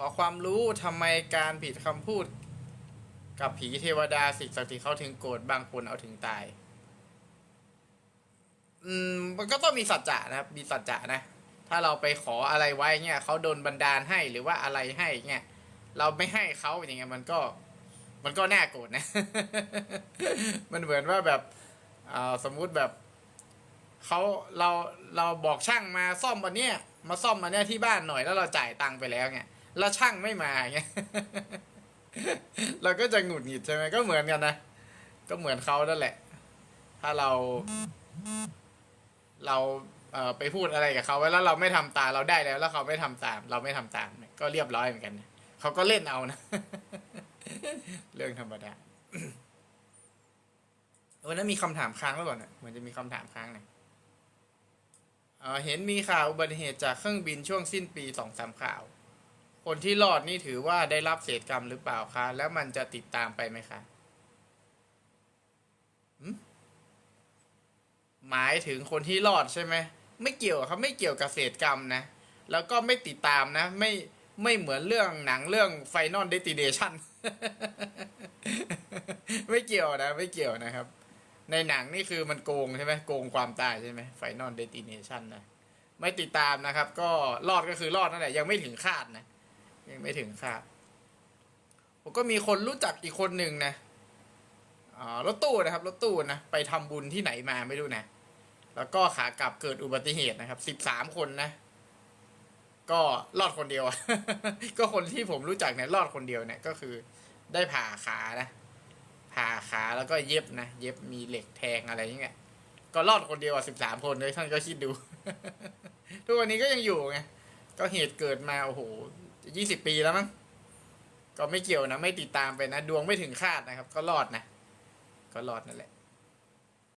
ขอความรู้ทำไมการผิดคำพูด กับผีเทวดาสิ่งศักดิ์สิทธิ์เขาถึงโกรธบางคนเอาถึงตาย อืม มันก็ต้องมีสัจจะนะครับ มีสัจจะนะ ถ้าเราไปขออะไรไว้เงี้ยเขาโดนบันดาลให้หรือว่าอะไรให้เงี้ยเราไม่ให้เขาอย่างเงี้ยมันก็ มันก็น่าโกรธนะ มันเหมือนว่าแบบอ่าสมมุติแบบเขาเราเราบอกช่างมาซ่อมวันเนี้ยมาซ่อมวันเนี้ยที่บ้านหน่อยแล้วเราจ่ายตังค์ไปแล้วเงี้ย แล้วช่างไม่มาเงี้ยเราก็จะหงุดหงิดใช่ไหมก็เหมือนกันนะ ก็เหมือนเขานั่นแหละ ถ้าเรา เราเอ่อไปพูดอะไรกับเขาไว้แล้วเราไม่ทำตามเราได้แล้ว แล้วเขาไม่ทำตาม เราไม่ทำตาม ก็เรียบร้อยเหมือนกันเขาก็เล่นเอานะ เรื่องธรรมดาวันนั้นมีคำถามค้างไว้ก่อนนะเหมือนจะมีคำถามค้างนะเห็นมีข่าวอุบัติเหตุจากเครื่องบินช่วงสิ้นปีสองสามข่าว คนที่รอดนี่ถือว่าได้รับเศษกรรมหรือเปล่าคะ แล้วมันจะติดตามไปไหมคะหมายถึงคนที่รอดใช่ไหมไม่เกี่ยวครับไม่เกี่ยวกับเศษกรรมนะ แล้วก็ไม่ติดตามนะ ไม่ไม่เหมือนเรื่องหนังเรื่อง Final Destination ไม่เกี่ยวนะ ไม่เกี่ยวนะครับ ในหนังนี่คือมันโกงใช่ไหมโกงความตายใช่ไหม Final Destination นะไม่ติดตามนะครับ ก็รอดก็คือรอดนั่นแหละยังไม่ถึงคาดนะ ยังไม่ถึงคาดผมก็มีคนรู้จักอีกคนหนึ่งนะอ่ารถตู้นะครับรถตู้นะไปทำบุญที่ไหนมาไม่รู้นะ แล้วก็ขากลับเกิดอุบัติเหตุนะครับสิบสามคนนะ ก็รอดคนเดียว ก็คนที่ผมรู้จักเนี่ยรอดคนเดียวเนี่ยก็คือ ได้ผ่าขานะผ่าขาแล้วก็เย็บนะเย็บมีเหล็กแทงอะไรอย่างเงี้ยก็รอดคนเดียวสิบสามคนเลยท่านก็คิดดู ทุกวันนี้ก็ยังอยู่ไงก็เหตุเกิดมาโอ้โห ยี่สิบปีแล้วมั้งก็ไม่เกี่ยวนะ ไม่ติดตามไปนะ ดวงไม่ถึงคาดนะครับ ก็รอดนะ ก็รอดนั่นแหละ